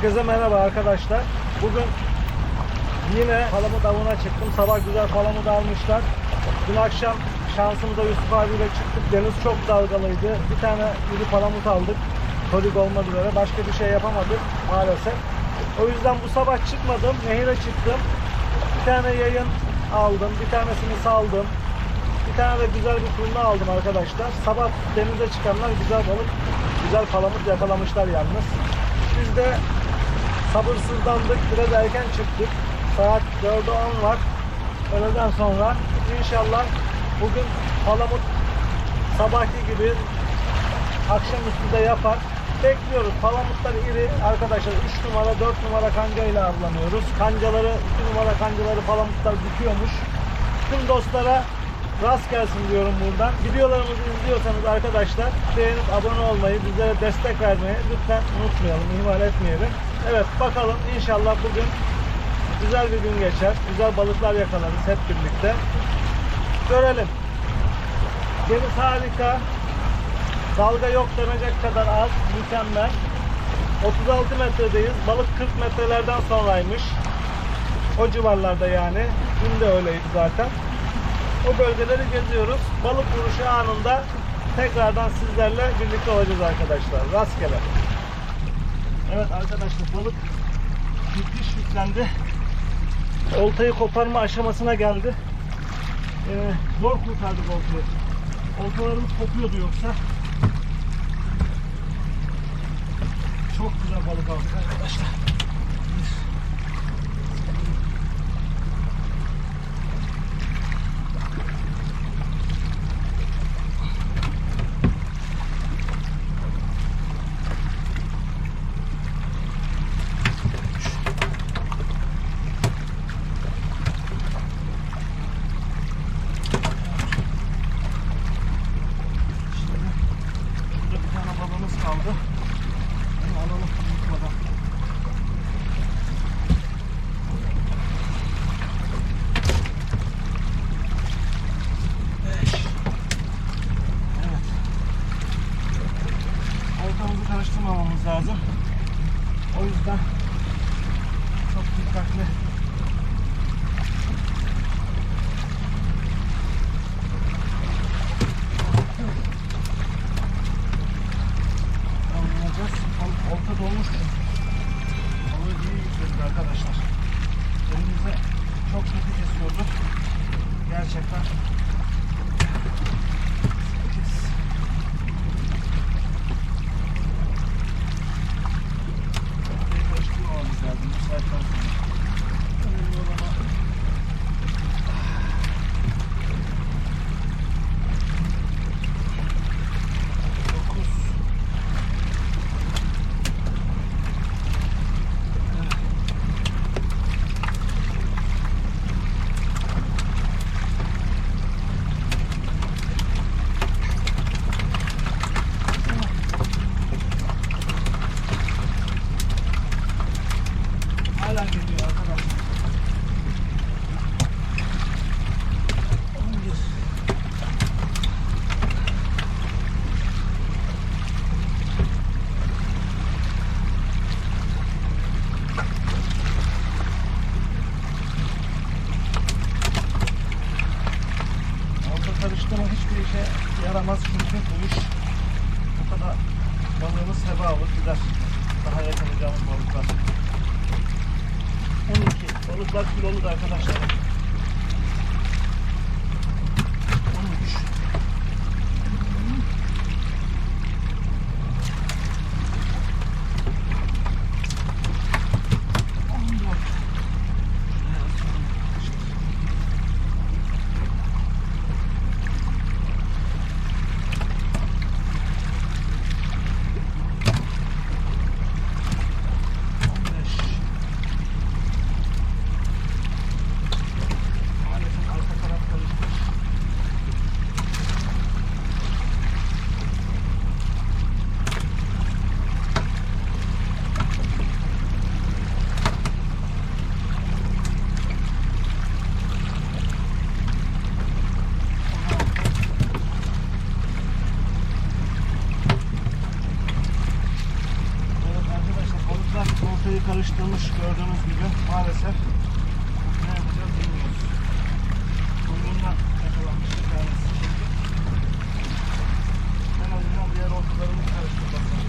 Herkese merhaba arkadaşlar. Bugün yine palamut avına çıktım. Sabah güzel palamut almışlar. Dün akşam şansımıza Yusuf abiyle çıktık. Deniz çok dalgalıydı. Bir tane iri palamut aldık. Torik olmak üzere. Başka bir şey yapamadık maalesef. O yüzden bu sabah çıkmadım. Nehire çıktım. Bir tane yayın aldım. Bir tanesini saldım. Bir tane de güzel bir turna aldım arkadaşlar. Sabah denize çıkanlar güzel balık, güzel palamut yakalamışlar yalnız. Biz de sabırsızlandık. Biraz erken çıktık. Saat 4'e 10 var. Öğleden sonra inşallah bugün palamut sabahki gibi akşamüstü de yapar. Bekliyoruz. Palamutlar iri arkadaşlar 3 numara 4 numara kanca ile avlanıyoruz. Kancaları 2 numara kancaları palamutlar bitiyormuş. Tüm dostlara rast gelsin diyorum buradan. Videolarımızı izliyorsanız arkadaşlar beğenip abone olmayı, bizlere destek vermeyi lütfen unutmayalım, ihmal etmeyelim. Evet bakalım inşallah bugün güzel bir gün geçer. Güzel balıklar yakalarız hep birlikte. Görelim. Deniz harika. Dalga yok denecek kadar az, mükemmel. 36 metredeyiz. Balık 40 metrelerden sonraymış. O civarlarda yani. Dün de öyleydi zaten. O bölgeleri geziyoruz. Balık vuruşu anında tekrardan sizlerle birlikte olacağız arkadaşlar. Rastgele. Evet arkadaşlar balık müthiş yüklendi. Oltayı koparma aşamasına geldi. Ee, zor kurtardık oltayı. Oltalarımız kopuyordu yoksa. Çok güzel balık aldık arkadaşlar. Karıştırma hiçbir işe yaramaz çünkü bu iş bu kadar balığımız heba olur gider. Daha yakalayacağımız balıklar. 12. Balıklar kiloluk arkadaşlar. Oltayı karıştırmış gördüğünüz gibi maalesef ne yapacağız bilmiyoruz. Kuyruğundan yakalanmış bir tanesi şimdi. En azından diğer oltalarımı karıştırmasın.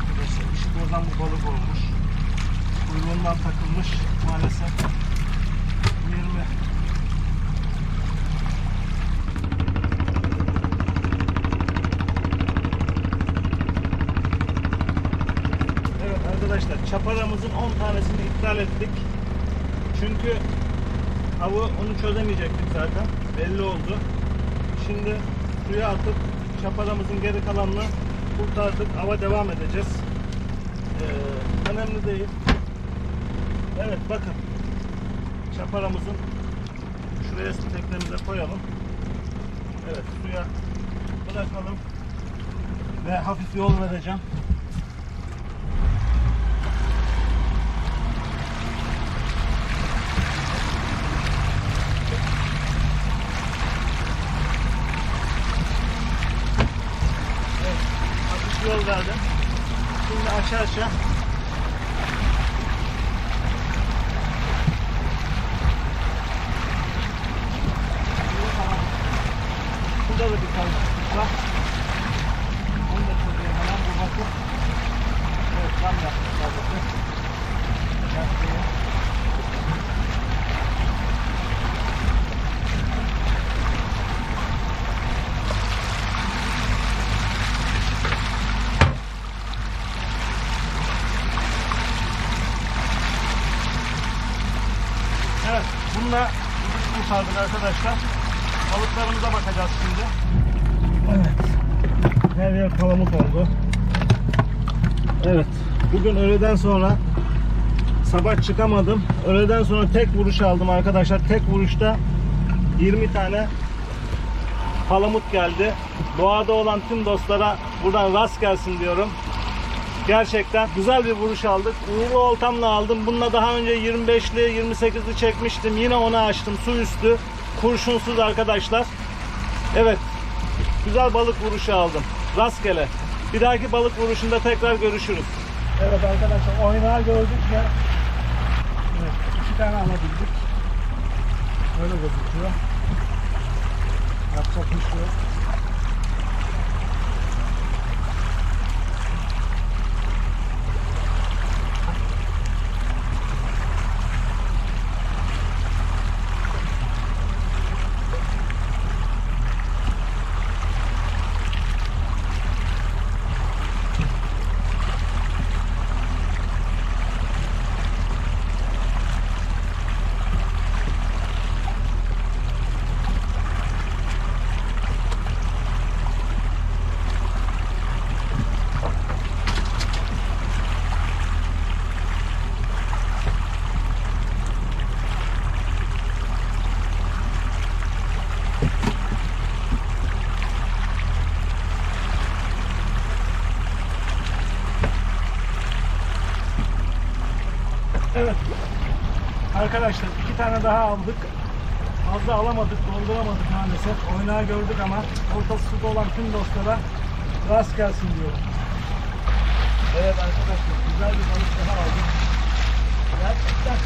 Arkadaşlar işte oradan bu balık olmuş. Kuyruğundan takılmış maalesef. 20 Evet arkadaşlar çaparamızın 10 tanesini iptal ettik. Çünkü avı onu çözemeyecektik zaten. Belli oldu. Şimdi suya atıp çaparamızın geri kalanını kurtardık. Ava devam edeceğiz. Ee, önemli değil. Evet bakın. Çaparamızın şuraya teknemize koyalım. Evet suya bırakalım. Ve hafif yol vereceğim. Evet, hafif yol verdim. Şimdi aşağı aşağı Burada da bir karışıklık var. Onu da çözüyorum hemen bu bakın. Evet cam yapmışlar bakın. Lastiği. Bununla kurtardık arkadaşlar. Balıklarımıza bakacağız şimdi. Evet. Her yer palamut oldu. Evet. Bugün öğleden sonra sabah çıkamadım. Öğleden sonra tek vuruş aldım arkadaşlar. Tek vuruşta 20 tane palamut geldi. Doğada olan tüm dostlara buradan rast gelsin diyorum. Gerçekten güzel bir vuruş aldık. Uğurlu oltamla aldım. Bununla daha önce 25'li 28'li çekmiştim. Yine onu açtım. Su üstü. Kurşunsuz arkadaşlar. Evet. Güzel balık vuruşu aldım. Rastgele. Bir dahaki balık vuruşunda tekrar görüşürüz. Evet arkadaşlar oynağı gördük ya. Evet, iki tane alabildik. Böyle gözüküyor. Yapacak bir şey yok. Evet. Arkadaşlar iki tane daha aldık. Fazla alamadık, dolduramadık maalesef. Oynağı gördük ama ortası suda olan tüm dostlara rast gelsin diyorum. Evet arkadaşlar güzel bir balık daha aldık. Gerçekten.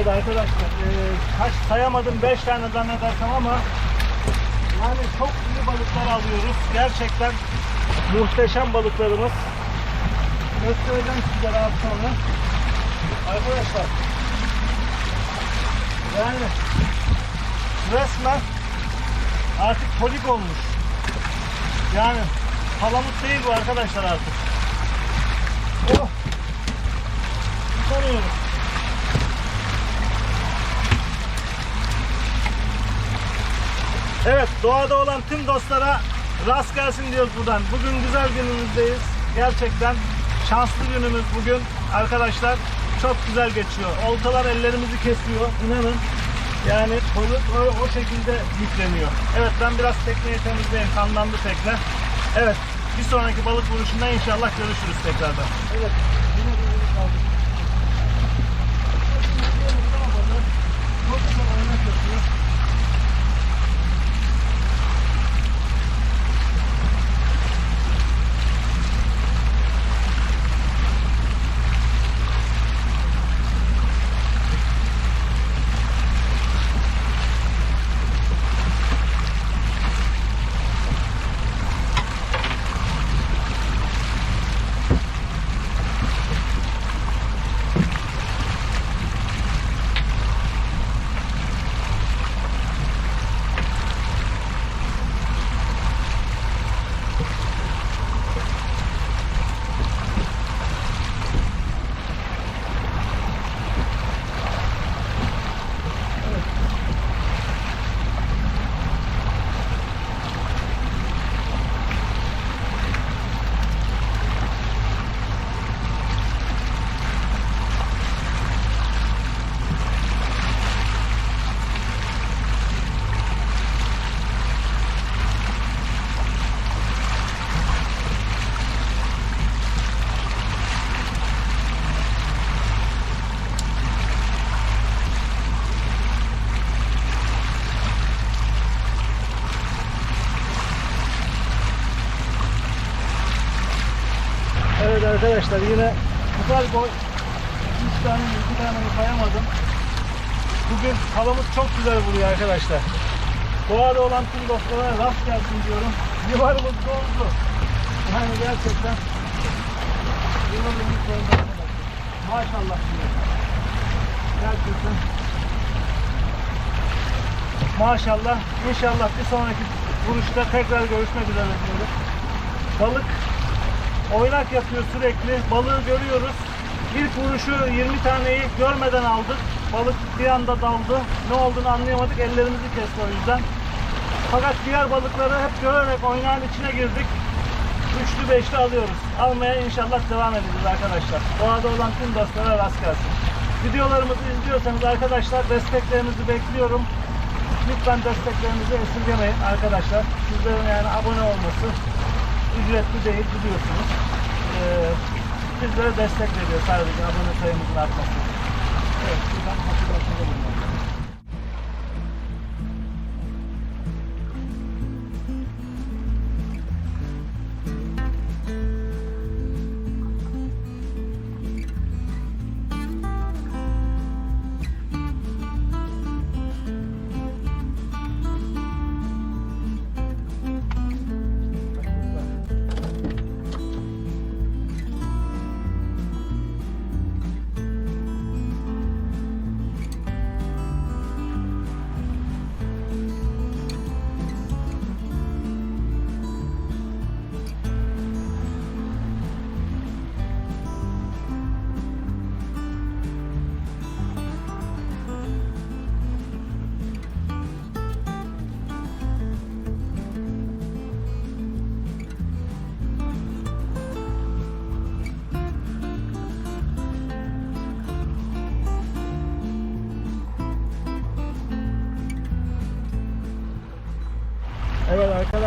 Evet arkadaşlar e, kaç sayamadım 5 tane zannedersem ama yani çok iyi balıklar alıyoruz. Gerçekten muhteşem balıklarımız. Göstereceğim sizlere az sonra. Arkadaşlar yani resmen artık polik olmuş. Yani palamut değil bu arkadaşlar artık. Oh! Tutamıyorum. Evet, doğada olan tüm dostlara rast gelsin diyoruz buradan. Bugün güzel günümüzdeyiz. Gerçekten şanslı günümüz bugün. Arkadaşlar çok güzel geçiyor. Oltalar ellerimizi kesiyor. İnanın. Yani o, o şekilde yükleniyor. Evet ben biraz tekneyi temizleyeyim. Kanlandı tekne. Evet bir sonraki balık vuruşunda inşallah görüşürüz tekrardan. Evet. Yine bir balık aldık. Çok güzel oynak yapıyor. Evet arkadaşlar yine güzel boy 3 tane 2 tane mi sayamadım. Bugün havamız çok güzel vuruyor arkadaşlar. Doğada olan tüm dostlara rast gelsin diyorum. Yuvarımız doldu. Yani gerçekten yuvarımız doldu arkadaşlar. Maşallah diyorum. Gerçekten Maşallah. İnşallah bir sonraki vuruşta tekrar görüşmek üzere diyorum. Balık oynak yapıyor sürekli. Balığı görüyoruz. İlk vuruşu 20 taneyi görmeden aldık. Balık bir anda daldı. Ne olduğunu anlayamadık. Ellerimizi kesti o yüzden. Fakat diğer balıkları hep görerek oynağın içine girdik. Üçlü beşli alıyoruz. Almaya inşallah devam edeceğiz arkadaşlar. Doğada olan tüm dostlara rast gelsin. Videolarımızı izliyorsanız arkadaşlar desteklerinizi bekliyorum. Lütfen desteklerinizi esirgemeyin arkadaşlar. Sizlerin yani abone olması ücretli değil biliyorsunuz. Ee, bizlere destek veriyor sadece abone sayımızın artması. Evet, şuradan hatırlatmada bulunalım.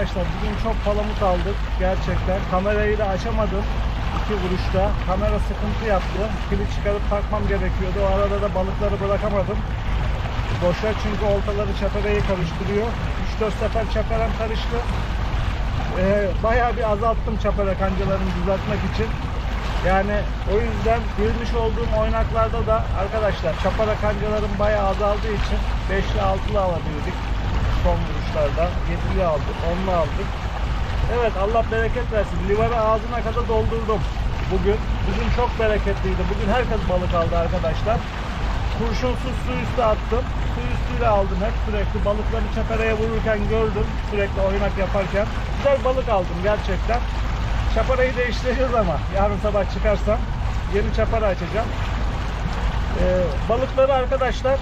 Arkadaşlar bugün çok palamut aldık gerçekten. Kamerayı da açamadım iki vuruşta. Kamera sıkıntı yaptı. Pili çıkarıp takmam gerekiyordu. O arada da balıkları bırakamadım. Boşa çünkü oltaları çapereyi karıştırıyor. 3-4 sefer çaperem karıştı. Ee, bayağı bir azalttım çapere kancalarını düzeltmek için. Yani o yüzden girmiş olduğum oynaklarda da arkadaşlar çapara kancaların bayağı azaldığı için 5'li 6'lı alabildik son vuruşlarda. 7'li aldık, 10'lu aldık. Evet Allah bereket versin. Livarı ağzına kadar doldurdum bugün. Bugün çok bereketliydi. Bugün herkes balık aldı arkadaşlar. Kurşunsuz su üstü attım. Su üstüyle aldım hep sürekli. Balıkları çaparaya vururken gördüm. Sürekli oynak yaparken. Güzel balık aldım gerçekten. Çaparayı değiştireceğiz ama yarın sabah çıkarsam yeni çapara açacağım. Ee, balıkları arkadaşlar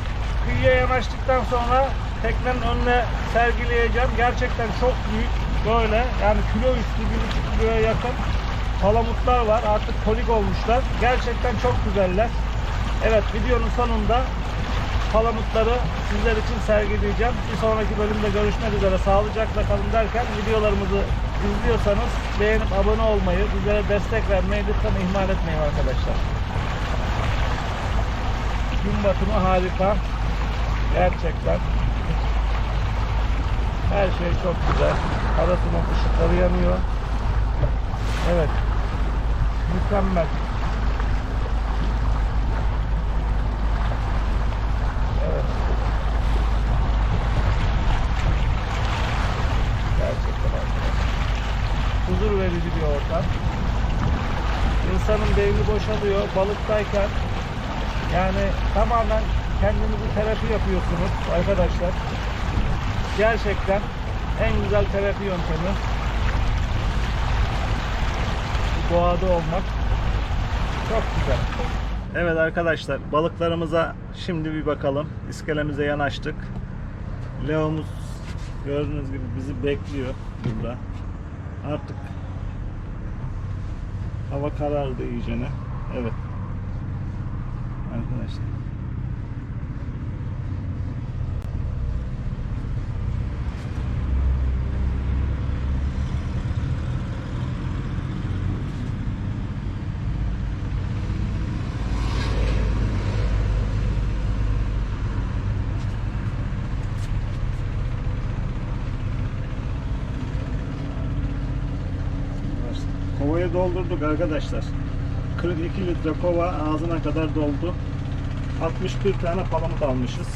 kıyıya yanaştıktan sonra teknenin önüne sergileyeceğim. Gerçekten çok büyük böyle yani kilo üstü bir buçuk kiloya yakın palamutlar var. Artık tonik olmuşlar. Gerçekten çok güzeller. Evet videonun sonunda palamutları sizler için sergileyeceğim. Bir sonraki bölümde görüşmek üzere. Sağlıcakla kalın derken videolarımızı izliyorsanız beğenip abone olmayı, bizlere destek vermeyi lütfen ihmal etmeyin arkadaşlar. Gün batımı harika. Gerçekten. Her şey çok güzel. Arasının ışıkları yanıyor. Evet. Mükemmel. Gerçekten. Huzur verici bir ortam. İnsanın beyni boşalıyor. Balıktayken yani tamamen kendinizi terapi yapıyorsunuz arkadaşlar. Gerçekten en güzel terapi yöntemi doğada olmak çok güzel. Evet arkadaşlar balıklarımıza şimdi bir bakalım. İskelemize yanaştık. Leo'muz gördüğünüz gibi bizi bekliyor burada. Artık hava karardı iyicene. Evet. Arkadaşlar. Doldurduk arkadaşlar. 42 litre kova ağzına kadar doldu. 61 tane palamut almışız.